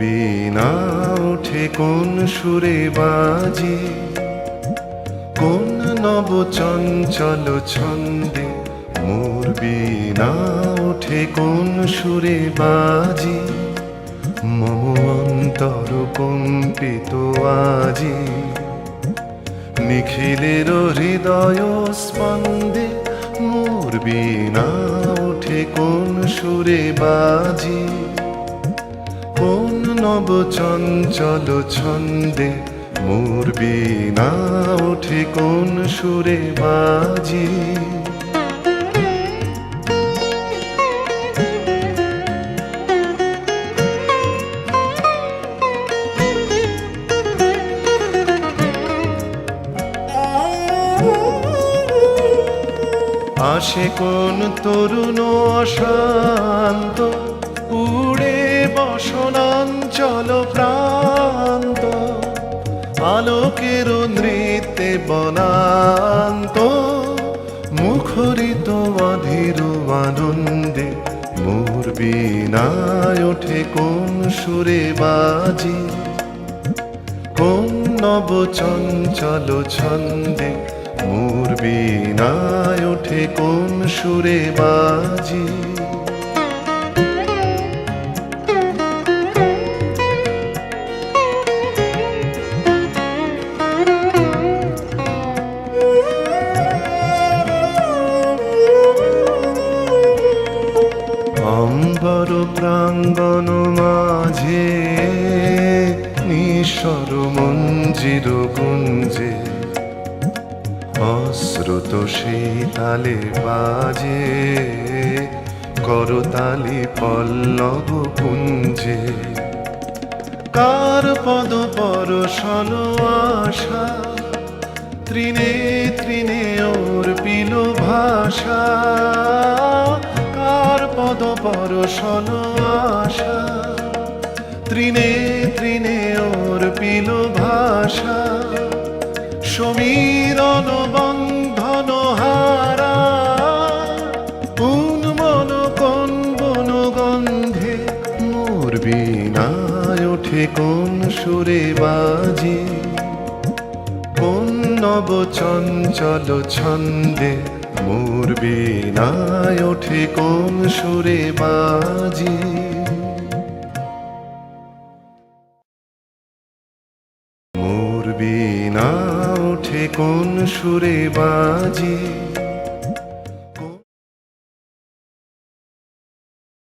বিনা ওঠে কোন সুরে বাজি, কোন নব চঞ্চল ছন্দে। মোর বিনা ওঠে কোন সুরে বাজি, মম অন্তর কম্পিত আজি। নিখিলের হৃদয় স্পন্দে, মোর বিনা উঠে কোন সুরে বাজি। কোন নব চঞ্চল ছন্দে, মোর বিনা উঠে কোন সুরে বাজি। আসে কোন তরুণ অশান্ত, উড়ে বসনাঞ্চল প্রান্ত, আলোকের নৃত্যে বনান্ত, মুখরিত অধীর আনন্দে মোর বিনায় ওঠে কোন সুরে বাজি, কোন নব চঞ্চল ছন্দে মোর বিনায় ওঠে কোন সুরে বাজি? অম্বর প্রাঙ্গণ মাঝে নিঃস্বর মঞ্জির কুঞ্জে অশ্রুত সেই তালে বাজে, করতালি পল্লব কুঞ্জে কার পদ পর পরশন আশা তৃণে তৃণে ওর পিল ভাষা। কার পদ পর পরশন আশা তৃণে তৃণে ওর পিল ভাষা। সমীরণ মোর বিনায় ওঠে কোন সুরে বাজি? কোন নব চঞ্চল ছন্দে মোর বিনায় ওঠে কোন সুরে বাজি? মোর বিনা ওঠে কোন সুরে বাজি?